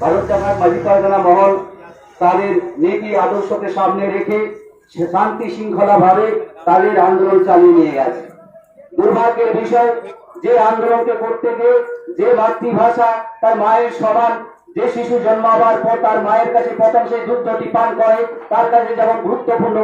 ভারত জামাত মাঝি পারগানা মহল তাদের নীতি আদর্শকে সামনে রেখে শান্তি শৃঙ্খলা ভাবে তাদের আন্দোলন চালিয়ে নিয়ে গেছে। দুর্ভাগ্যের বিষয়, যে আন্দোলনকে করতে গিয়ে যে মাতৃভাষা তার মায়ের সমান যে শিশু জন্মাবার পর তার মায়ের কাছে প্রথম সেই দুগ্ধটি পান করে, তার কাছে যেমন গুরুত্বপূর্ণ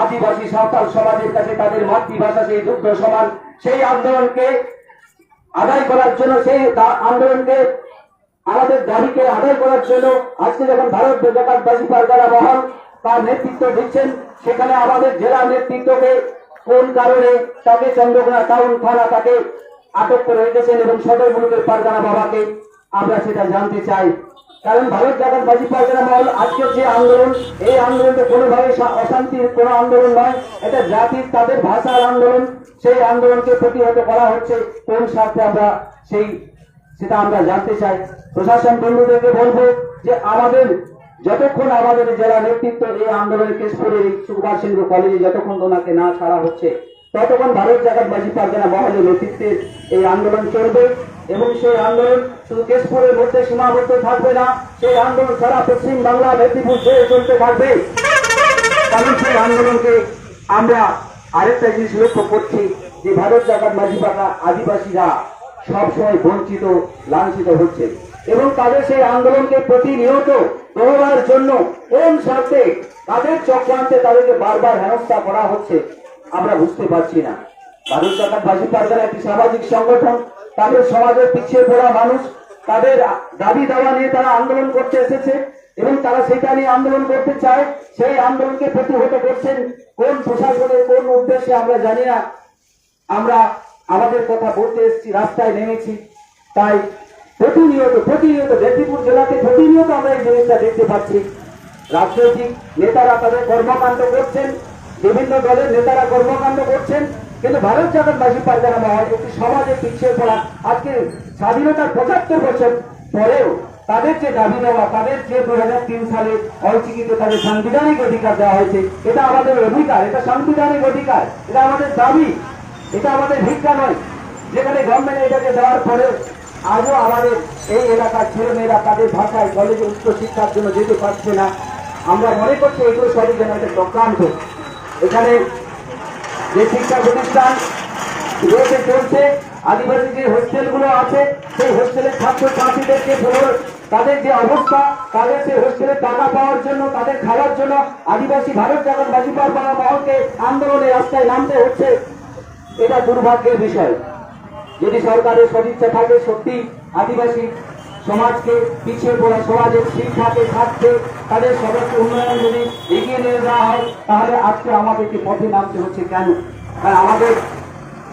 আদিবাসী সাঁওতাল সমাজের কাছে তাদের মাতৃভাষা সেই দুগ্ধ সমান, সেই আন্দোলনকে আদায় করার জন্য সেই আন্দোলনকে আমাদের দাবিকে আদায় করার জন্য আজকে যখন ভারত জাকাতবাসী পারগানা মহল তার নেতৃত্ব দিচ্ছেন, সেখানে আমাদের জেলা নেতৃত্বকে কোন কারণে তাকে চন্দ্রকোনা টাউন থানা তাকে আটক করে রেখেছেন এবং সদর মুলুকের পারগানা বাবাকে আমরা সেটা জানতে চাই। কারণ ভারত জাকাতবাসী পারগানা মহল আজকের যে আন্দোলন, এই আন্দোলনটা কোনোভাবে অশান্তির কোনো আন্দোলন নয়, এটা জাতির, তাদের ভাষার আন্দোলন। সেই আন্দোলনকে প্রতিহত করা হচ্ছে, কোন স্বার্থে আমরা সেই সেটা আমরা জানতে চাই। প্রশাসন বন্ধুদেরকে বলব যে আমাদের যতক্ষণ আমাদের জেলা নেতৃত্ব এই আন্দোলনে কেশপুরের এই সুকুমার সিংহ কলেজে যতক্ষণ ওনাকে না ছাড়া হচ্ছে, ততক্ষণ ভারত জাগাত বাজি পারগানা মহলের নেতৃত্বের এই আন্দোলন চলবে এবং সেই আন্দোলন শুধু কেশপুরের মধ্যে সীমাবদ্ধ থাকবে না, সেই আন্দোলন সারা পশ্চিম বাংলা, মেদিনীপুর জুড়ে চলতে থাকবে। কারণ সেই আন্দোলনকে আমরা আরেকটা জিনিস লক্ষ্য করছি যে ভারত জাগার মাঝি পাকা আদিবাসীরা সবসময় বঞ্চিত, লাঞ্ছিত হচ্ছে। এবং তাদের সেই আন্দোলনকে প্রতিনিয়ত দোহরার জন্য কোন স্বার্থে তাদের চক্রান্তে তাদেরকে বারবার হেনস্থা করা হচ্ছে, আমরা বুঝতে পারছি না। ভারত জাগার মাঝি পারগানা একটি সামাজিক সংগঠন, তাদের সমাজের পিছিয়ে পড়া মানুষ, তাদের দাবি দাওয়া নিয়ে তারা আন্দোলন করতে এসেছে এবং তারা সেটা নিয়ে আন্দোলন করতে চায়, সেই আন্দোলনকে প্রতিহত করছেন। কোন প্রশাসনের কোন উদ্দেশ্যে আমরা জানি না। আমরা আমাদের কথা বলতে এসেছি, রাস্তায় নেমেছি। তাই প্রতিনিয়ত প্রতিনিয়ত মেদিনীপুর জেলাতে প্রতিনিয়ত আমরা এই জিনিসটা দেখতে পাচ্ছি। রাজনৈতিক নেতারা তাদের কর্মকাণ্ড করছেন, বিভিন্ন দলের নেতারা কর্মকাণ্ড করছেন, কিন্তু ভারত জাগাতবাসী পারগানা মহল একটি সমাজে পিছিয়ে পড়া, আজকে স্বাধীনতার পঁচাত্তর বছর পরেও তাদের যে দাবি দেওয়া তাদের যে দু হাজার তিন সালে অচিকিতে তাদের সাংবিধানিক অধিকার দেওয়া হয়েছে, এটা আমাদের অধিকার, এটা সাংবিধানিক অধিকার, এটা আমাদের দাবি। এটা আমাদের ভিক্ষা নয়। যেখানে গভর্নমেন্ট এটাকে দেওয়ার পরে আজও আমাদের এই এলাকার ছেলেমেয়েরা তাদের ভাষায় কলেজে উচ্চ শিক্ষার জন্য যেতে পারছে না। আমরা মনে করছি এগুলো সবই যেন একটা চক্রান্ত এখানে যে শিক্ষা প্রতিষ্ঠান রয়েছে, চলছে আদিবাসী যে হোস্টেলগুলো আছে, সেই হোস্টেলের ছাত্র ছাত্রীদেরকে তাদের যে অবস্থা, তাদের সেই হোস্টেলের টাকা পাওয়ার জন্য, তাদের খাওয়ার জন্য আদিবাসী ভারত জাগত বাজিপার বাংলা মহলকে আন্দোলনে রাস্তায় নামতে হচ্ছে। এটা দুর্ভাগ্যের বিষয়। যদি সরকারের সদিচ্ছা থাকে, সত্যি আদিবাসী সমাজকে পিছিয়ে পড়া, সমাজের শিক্ষাকে স্বার্থে তাদের সদস্য উন্নয়ন যদি এগিয়ে নিয়ে যাওয়া হয়, তাহলে আজকে আমাদেরকে পথে নামতে হচ্ছে কেন? কারণ আমাদের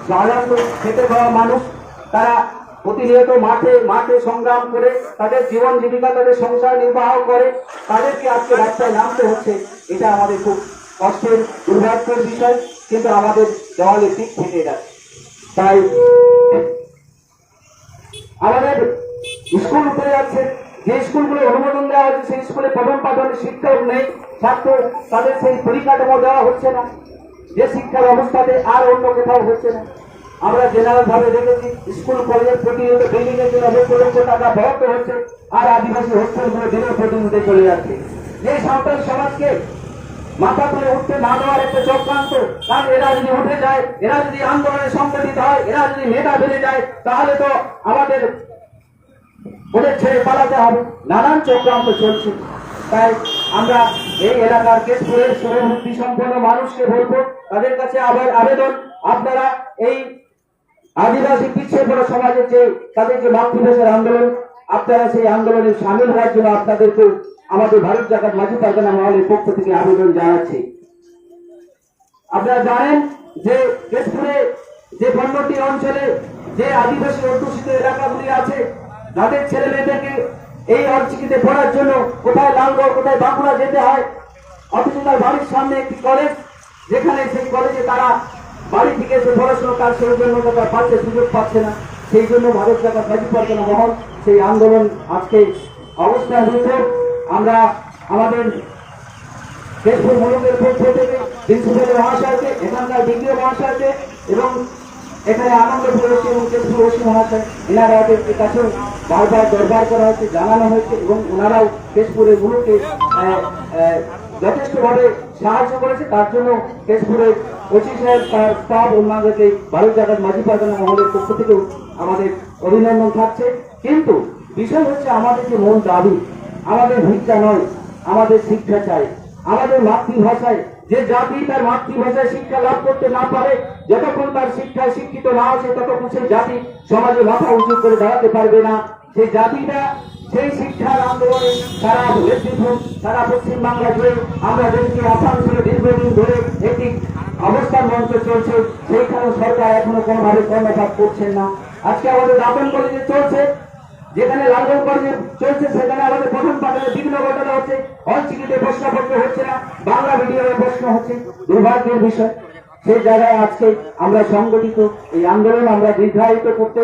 সাধারণত খেতে খাওয়া মানুষ, তারা প্রতিনিয়ত মাঠে মাঠে সংগ্রাম করে, তাদের জীবন জীবিকা, তাদের সংসার নির্বাহ করে, তাদেরকে আজকে রাস্তায় নামতে হচ্ছে। এটা আমাদের খুব কষ্টের, দুর্ভাগ্যের বিষয়। কিন্তু আমাদের দেওয়ালে দিক থেকে যাচ্ছে তাই আমাদের স্কুল উপরে যাচ্ছে, যে স্কুলগুলো অনুমোদন দেওয়া হচ্ছে সেই স্কুলে প্রথম পাঠনের শিক্ষক নেই। ছাত্র তাদের সেই পরিকাঠামো দেওয়া হচ্ছে না। যে শিক্ষা ব্যবস্থাতে আর অন্য কোথাও হচ্ছে না। আমরা জেনারেল ভাবে দেখেছি, স্কুল, কলেজের প্রতিনিয়ত বিল্ডিং এর জন্য লক্ষ লক্ষ টাকা বরাদ্দ হচ্ছে, আর আদিবাসী হোস্টেলগুলো দিনের প্রতিনিধি চলে যাচ্ছে। যে সাঁওতাল সমাজকে মাথা তুলে উঠতে না দেওয়ার একটা চক্রান্ত। কারণ এরা যদি উঠে যায়, এরা যদি আন্দোলনে সংগঠিত হয়, এরা যদি নেতা বেড়ে যায়, তাহলে তো আমাদের ওদের ছেড়ে পালাতে হবে। নানান চক্রান্ত চলছে। তাই আমরা এই এলাকার কেশপুরের শুভবুদ্ধি সম্পন্ন মানুষকে বলব, তাদের কাছে আবার আবেদন, আপনারা এই আদিবাসী পিছিয়ে পড়া সমাজের যে তাদের যে মাতৃভাষার আন্দোলন, আপনারা সেই আন্দোলনে সামিল হওয়ার জন্য আপনাদেরকে আমাদের ভারত জাগাত মাঝি পারগানা মহলের পক্ষ থেকে আবেদন জানাচ্ছি। আপনারা জানেন যে কেশপুরে যে পণ্যটি অঞ্চলে যে আদিবাসী অধ্যুষিত এলাকাগুলি আছে, তাদের ছেলে মেয়েদেরকে এই অঞ্চলিতে পড়ার জন্য কোথায় লালগড়, কোথায় বাঁকুড়া যেতে হয়, অথচ তার বাড়ির সামনে একটি কলেজ, যেখানে সেই কলেজে তারা বাড়ি থেকে এসে পড়াশোনা তার জন্য তারা পাচ্ছে সুযোগ পাচ্ছে না। সেই জন্য ভারত সরকার গাজী পারগানা মহল সেই আন্দোলন আজকে অবস্থান হয়েছে আমরা আমাদের কেশপুর মুলুকের পক্ষ থেকে প্রিন্সিপাল মহাশয়কে, এখানকার বিজ্ঞ মহাশয়কে এবং এখানে আনন্দ প্রদর্শন এবং কেশপুরবাসী মহাশয়, এনারা ওদের কাছেও বারবার দরবার করা হয়েছে, জানানো হয়েছে এবং ওনারাও কেশপুরের গুলোকে যথেষ্টভাবে সাহায্য করেছে। তার জন্য কেশপুরের ওসি সাহেব, তার স্টাফ অন্যান্যকে ভারত জায়গার মাঝি পারগানা মহলের পক্ষ থেকেও আমাদের অভিনন্দন থাকছে। কিন্তু বিষয় হচ্ছে আমাদের যে মূল দাবি আমাদের ভিক্ষা নয়, আমাদের শিক্ষা চাই। আমাদের মাতৃভাষায়, যে জাতি তার মাতৃভাষায় শিক্ষা লাভ করতে না পারে, যতক্ষণ তার শিক্ষায় শিক্ষিত না আসে ততক্ষণ সেই জাতি সমাজে মাথা উঁচু করে দাঁড়াতে পারবে না। সেই জাতিটা, সেই শিক্ষার আন্দোলনে সারা মেদিনীপুর, সারা পশ্চিম বাংলা জুড়ে আমরা দেখছি আসানসোলে দীর্ঘদিন ধরে একটি অবস্থান মঞ্চ চলছে। সেইখানে সরকার এখনও কোনোভাবে কর্ণপাত করছেন না। আজকে আমাদের দাপন কলেজে চলছে। যেখানে লালগঞ্জ কলেজে চলছে, সেখানে আমাদের প্রথম পাঠনে বিভিন্ন ঘটনা হচ্ছে। অনচিকিতে প্রশ্নপত্র হচ্ছে না, বাংলা মিডিয়ামে প্রশ্ন হচ্ছে। দুর্ভাগ্যের বিষয় সেই জায়গায় আজকে আমরা সংগঠিত, এই আন্দোলন আমরা দীর্ঘায়িত করতে,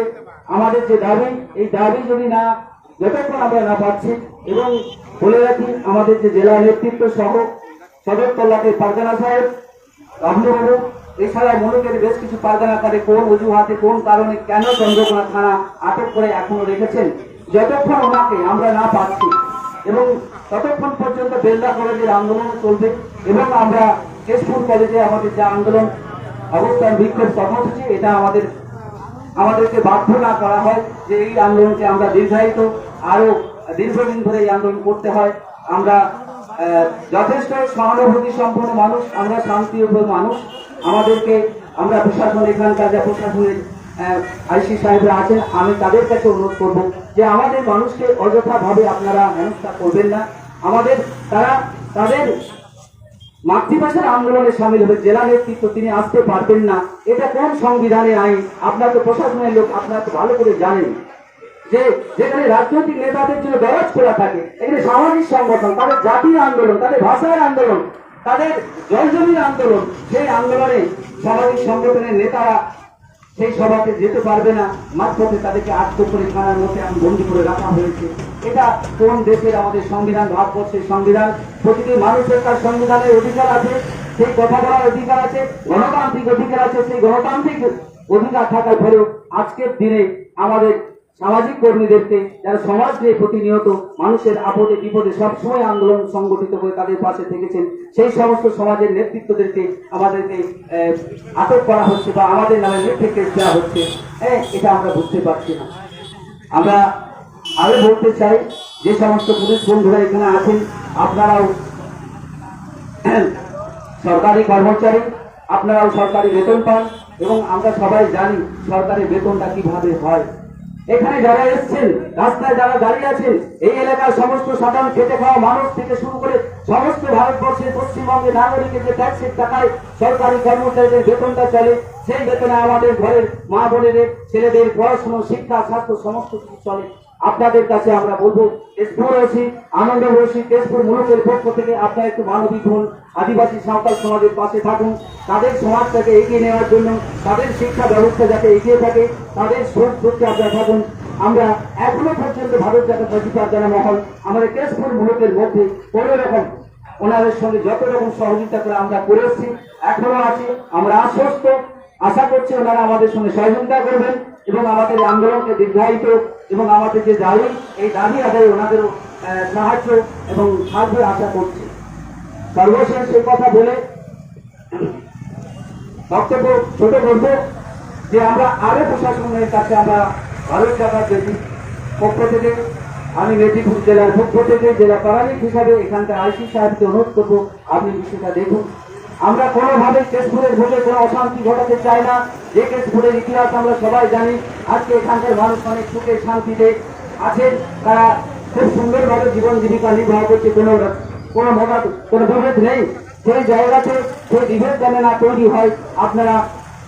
আমাদের যে দাবি, এই দাবি যদি না, যতক্ষণ আমরা না পাচ্ছি, এবং বলে রাখি, আমাদের যে জেলা নেতৃত্ব সহ সদর তল্লাটে পারগানা সাহেব রামদেবাবু এছাড়া মনুকের বেশ কিছু পারগানা কারে কোন অজুহাতে, কোন কারণে কেন চন্দ্রকোনা থানা আটক করে এখনও রেখেছেন, যতক্ষণ ওনাকে আমরা না পাচ্ছি, এবং ততক্ষণ পর্যন্ত বেলদা কলেজের আন্দোলন চলবে, এবং আমরা কেশপুর কলেজে আমাদের যে আন্দোলন, অবস্থান, বিক্ষোভ, কর্মসূচি, এটা আমাদের, আমাদেরকে বাধ্য না করা হয় যে এই আন্দোলনকে আমরা দীর্ঘায়িত আরও দীর্ঘদিন ধরে এই আন্দোলন করতে হয়। আমরা যথেষ্ট সহানুভূতি সম্পন্ন মানুষ, আমরা শান্তিপ্রিয় মানুষ। আমাদেরকে, আমরা প্রশাসন, এখানকার যা প্রশাসনের আইসি সাহেবরা আছেন, আমি তাদের কাছে অনুরোধ করব যে আমাদের মানুষকে অযথা ভাবে আপনারা হেনস্থা করবেন না। আমাদের, তারা তাদের মাতৃভাষার আন্দোলনে সামিল হবে, জেলা নেতৃত্ব তিনি আসতে পারবেন না। এটা কোন সংবিধানের আইন? আপনার তো প্রশাসনের লোক, আপনারা তো ভালো করে জানেন যে যেখানে রাজনৈতিক নেতাদের জন্য দরজ খোলা থাকে, এখানে সামাজিক সংগঠন, তাদের জাতীয় আন্দোলন, তাদের ভাষার আন্দোলন তাদের জলজমির আন্দোলন, সেই আন্দোলনে সামাজিক সংগঠনের নেতারা সেই সভাতে যেতে পারবে না। মাঝপথে তাদেরকে আটক করে থানার মধ্যে আমি বন্দি করে রাখা হয়েছে। এটা কোন দেশের আমাদের সংবিধান, ভারতবর্ষের সংবিধান? প্রতিটি মানুষের তার সংবিধানের অধিকার আছে, সেই কথা বলার অধিকার আছে, গণতান্ত্রিক অধিকার আছে, সেই গণতান্ত্রিক অধিকার থাকার পরেও আজকের দিনে আমাদের সামাজিক কর্মীদেরকে যারা সমাজ নিয়ে প্রতিনিয়ত মানুষের আপদে, বিপদে সবসময় আন্দোলন সংগঠিত করে তাদের পাশে থেকেছেন, সেই সমস্ত সমাজের নেতৃত্বদেরকে আমাদেরকে আটক করা হচ্ছে বা আমাদের নামে কেস দেওয়া হচ্ছে। হ্যাঁ এটা আমরা বুঝতে পারছি না। আমরা আরও বলতে চাই, যে সমস্ত পুলিশ বন্ধুরা এখানে আছেন, আপনারাও সরকারি কর্মচারী, আপনারাও সরকারি বেতন পান, এবং আমরা সবাই জানি সরকারি বেতনটা কীভাবে হয়। এখানে যারা এসছেন, রাস্তায় যারা দাঁড়িয়ে আছেন, এই এলাকার সমস্ত সাধারণ খেতে খাওয়া মানুষ থেকে শুরু করে সমস্ত ভারতবর্ষের পশ্চিমবঙ্গের নাগরিকের যে ট্যাক্সের টাকায় সরকারি কর্মচারীদের বেতনটা চলে, সেই বেতনে আমাদের ঘরের মা বোনেদের, ছেলেদের পড়াশুনো, শিক্ষা, স্বাস্থ্য, সমস্ত কিছু চলে। আপনাদের কাছে আমরা বলব, তেজপুর রয়েছি আনন্দ রয়েছি তেজপুর মুলুকের পক্ষ থেকে আপনারা একটু মানবিক হন, আদিবাসী সাঁওতাল সমাজের পাশে থাকুন, তাদের সমাজটাকে এগিয়ে নেওয়ার জন্য, তাদের শিক্ষা ব্যবস্থা যাতে এগিয়ে থাকে তাদের সুখ দুঃখে আপনারা থাকুন আমরা এখনও পর্যন্ত ভারত জাতীয় প্রতিপাদ জানা মহল আমাদের তেজপুর মুলুকের মধ্যে কোনো রকম ওনাদের সঙ্গে যত রকম সহযোগিতা করে আমরা করে এসেছি, এখনও আছি, আমরা আশ্বস্ত। আশা করছি ওনারা আমাদের সঙ্গে সহযোগিতা করবেন এবং আমাদের আন্দোলনকে দীর্ঘায়িত এবং আমাদের যে দাবি, এই দাবি আদায় ওনাদেরও সাহায্য এবং সাহায্য আশা করছি। সর্বশেষ এই কথা বলে বক্তব্য ছোট করব। যে আমরা আরও প্রশাসনের কাছে আমরা ভারত যদি পক্ষ থেকে আমি মেদিনীপুর জেলার পক্ষ থেকে জেলা পারালিক হিসাবে এখানকার আইসি সাহেবকে অনুরোধ করব, আপনি বিষয়টা দেখুন। আমরা কোনোভাবে কেশপুরের ভোটে কোনো অশান্তি ঘটাতে চাই না। যে কেশপুরের ইতিহাস আমরা সবাই জানি, আজকে এখানকার মানুষ অনেক সুখে শান্তিতে আছেন। তারা খুব সুন্দরভাবে জীবন জীবিকা নির্বাহ করছে, কোনো কোনো মোটা কোনো বিভেদ নেই। সেই জায়গাতে সেই বিভেদ যেন না তৈরি হয়, আপনারা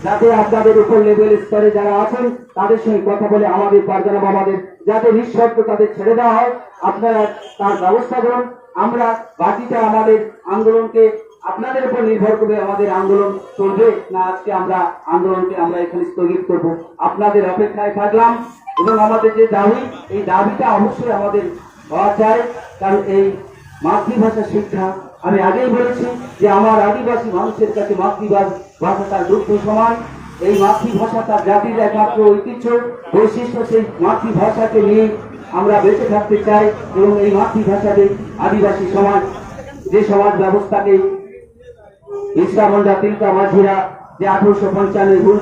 যাতে আপনাদের উপর লেভেল স্তরে যারা আছেন, তাদের সঙ্গে কথা বলে আমাদের পারগানা বাবাদের যাতে নিঃশর্ত তাদের ছেড়ে দেওয়া হয়, আপনারা তার ব্যবস্থা করুন। আমরা বাকিটা আমাদের আন্দোলনকে, আপনাদের উপর নির্ভর করে আমাদের আন্দোলন চলবে না আজকে আমরা আন্দোলনকে আমরা এখানে স্থগিত করব। আপনাদের অপেক্ষায় থাকলাম এবং আমাদের যে দাবি, এই দাবিটা অবশ্যই আমাদের হওয়া চাই, কারণ এই মাতৃভাষা শিক্ষা আমি আগেই বলেছি যে আমার আদিবাসী মানুষের কাছে মাতৃভাষা, ভাষা তার দুঃখ সমান। এই মাতৃভাষা তার জাতির একমাত্র ঐতিহ্য। বৈশিষ্ট্য সেই মাতৃভাষাকে নিয়ে আমরা বেঁচে থাকতে চাই এবং এই মাতৃভাষাতে আদিবাসী সমাজ, যে সমাজ ব্যবস্থাকে ইসলামন্ডা তিলকা মাঝিরা যে আঠারোশো পঞ্চান্ন ভুল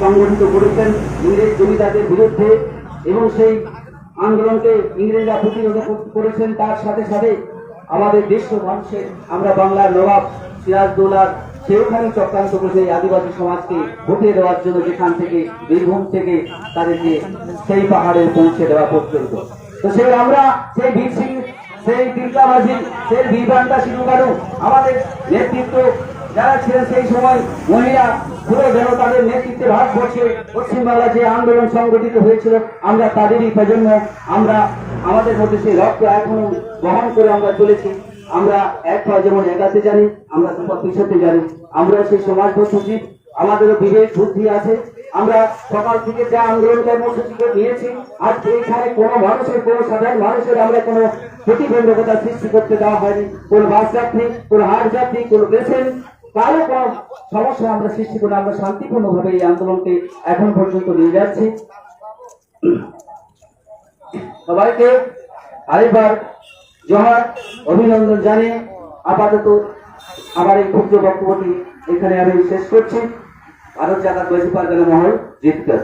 সংগঠিত করেছেন, ইংরেজ জমিদারদের বিরুদ্ধে এবং সেই আন্দোলনকে ইংরেজরা প্রতিরোধ করেছেন, তার সাথে সাথে আমাদের দেশ মানুষের আমরা বাংলার নবাব সিরাজদৌলার সেওখানে চক্রান্ত করেছে আদিবাসী সমাজকে ভোটে দেওয়ার জন্য যেখান থেকে, বীরভূম থেকে তাদেরকে সেই পাহাড়ে পৌঁছে দেওয়া পর্যন্ত। তো সেই আমরা, সেই বীর সিং, সেই তিলকাবাজি সেই বিভানটা শিশুকারু আমাদের নেতৃত্ব যারা ছিলেন সেই সময় মহিলা পুরো যেন তাদের নেতৃত্বে ভারতবর্ষে পশ্চিমবাংলা যে আন্দোলন সংগঠিত হয়েছিল, আমরা তাদেরই প্রজন্ম, আমরা আমাদের মধ্যে সেই রক্ত এখনও বহন করে আমরা চলেছি। আমরা এক পা যেমন এগাতে জানি, আমরা দুপা পিছতে জানি। আমরা সেই সমাজ সচিব আমাদেরও বিবেক, বুদ্ধি আছে। আমরা সকাল থেকে যা আন্দোলন কর্মসূচি নিয়েছি, আজকে এখানে কোনো মানুষের, কোনো সাধারণ মানুষের আমরা কোনো প্রতিবন্ধকতা সৃষ্টি করতে দেওয়া হয়নি। কোনো বাস যাত্রী কোনো হাট যাত্রী কোনো পেশেন্ট, কারও কোনো সমস্যা আমরা সৃষ্টি করে আমরা শান্তিপূর্ণভাবে এই আন্দোলনকে এখন পর্যন্ত নিয়ে যাচ্ছি। সবাইকে আরেকবার জহার অভিনন্দন জানিয়ে আপাতত আমার এই ক্ষুদ্র বক্তব্যটি এখানে আমি শেষ করছি। ভারত জাগাত বেশি পারগানা মহল জিতকার